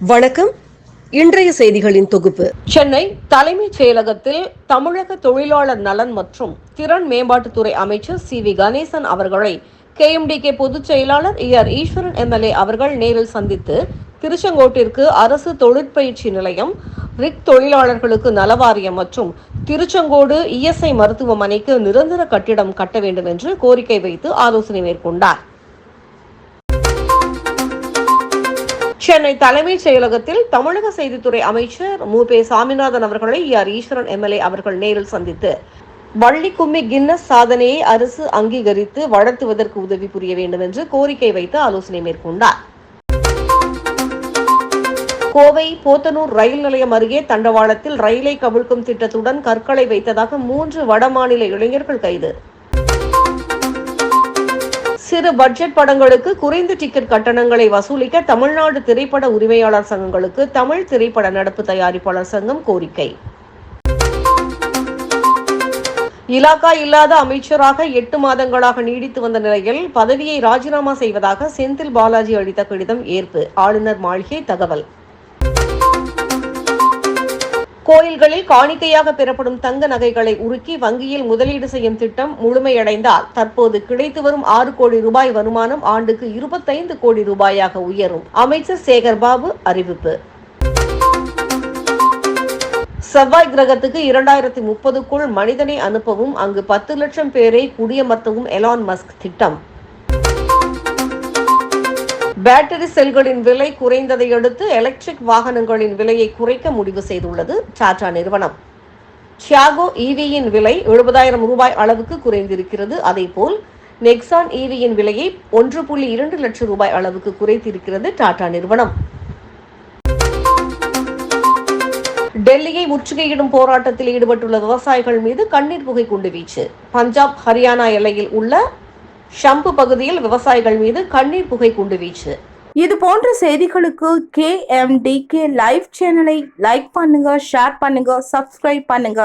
வணக்கம். இன்றைய செய்திகளின் தொகுப்பு. சென்னை தலைமைச் செயலகத்தில் தமிழக தொழிலாளர் நலன் மற்றும் திறன் மேம்பாட்டுத்துறை அமைச்சர் சி வி கணேசன் அவர்களை கேஎம்டிகே பொதுச் செயலாளர் ஆர் ஈஸ்வரன் எம்எல்ஏ அவர்கள் நேரில் சந்தித்து திருச்செங்கோட்டிற்கு அரசு தொழிற்பயிற்சி நிலையம் ரிக் தொழிலாளர்களுக்கு நலவாரியம் மற்றும் திருச்செங்கோடு இஎஸ்ஐ மருத்துவமனைக்கு நிரந்தர கட்டிடம் கட்ட வேண்டும் என்று கோரிக்கை வைத்து ஆலோசனை மேற்கொண்டார். சென்னை தலைமைச் செயலகத்தில் தமிழக செய்தித்துறை அமைச்சர் மு. பே. சாமிநாதன் அவர்களை ஆர். ஈஸ்வரன் எம்எல்ஏ அவர்கள் நேரில் சந்தித்து வள்ளி கும்மி கின்னஸ் சாதனையை அரசு அங்கீகரித்து வளர்த்துவதற்கு உதவி புரிய வேண்டும் என்று கோரிக்கை வைத்து ஆலோசனை மேற்கொண்டார். கோவை போத்தனூர் ரயில் நிலையம் அருகே தண்டவாளத்தில் ரயிலை கவிழ்க்கும் திட்டத்துடன் கற்களை வைத்ததாக மூன்று வடமாநில இளைஞர்கள் கைது. சிறு பட்ஜெட் படங்களுக்கு குறைந்த டிக்கெட் கட்டணங்களை வசூலிக்க தமிழ்நாடு திரைப்பட உரிமையாளர் சங்கங்களுக்கு தமிழ் திரைப்பட நடப்பு தயாரிப்பாளர் சங்கம் கோரிக்கை. இலாக்கா இல்லாத அமைச்சராக எட்டு மாதங்களாக நீடித்து வந்த நிலையில் பதவியை ராஜினாமா செய்வதாக செந்தில் பாலாஜி அளித்த கடிதம் ஏற்பு. ஆளுநர் மாளிகை தகவல். கோயில்களில் காணிக்கையாக பெறப்படும் தங்க நகைகளை உருக்கி வங்கியில் முதலீடு செய்யும் திட்டம் முழுமையடைந்தால் தற்போது கிடைத்து வரும் ஆறு கோடி ரூபாய் வருமானம் ஆண்டுக்கு இருபத்தைந்து கோடி ரூபாயாக உயரும். அமைச்சர் சேகர் பாபு அறிவிப்பு. செவ்வாய் கிரகத்துக்கு இரண்டாயிரத்தி முப்பதுக்குள் மனிதனை அனுப்பவும் அங்கு பத்து லட்சம் பேரை குடியமர்த்தவும் எலான் மஸ்க் திட்டம். பேட்டரி செல்களின் விலை குறைந்ததை அடுத்து எலக்ட்ரிக் வாகனங்களின் விலையை குறைக்க முடிவு செய்துள்ளது டாடா நிறுவனம். ஷியாகோ ஈவியின் e விலை எழுபதாயிரம் ரூபாய் அளவுக்கு குறைந்திருக்கிறது. அதேபோல் நெக்ஸான் ஈவியின் e விலையை ஒன்று புள்ளி இரண்டு லட்சம் ரூபாய் அளவுக்கு குறைத்திருக்கிறது டாடா நிறுவனம். டெல்லியை முற்றுகையிடும் போராட்டத்தில் ஈடுபட்டுள்ள விவசாயிகள் மீது கண்ணீர் புகை குண்டு வீச்சு. பஞ்சாப் ஹரியானா எல்லையில் உள்ள ஷம்பு பகுதியில் விவசாயிகள் மீது கண்ணீர் புகை குண்டு வீச்சு. இது போன்ற செய்திகளுக்கு K M D K live சேனலை லைக் பண்ணுங்க ஷேர் பண்ணுங்க சப்ஸ்கிரைப் பண்ணுங்க.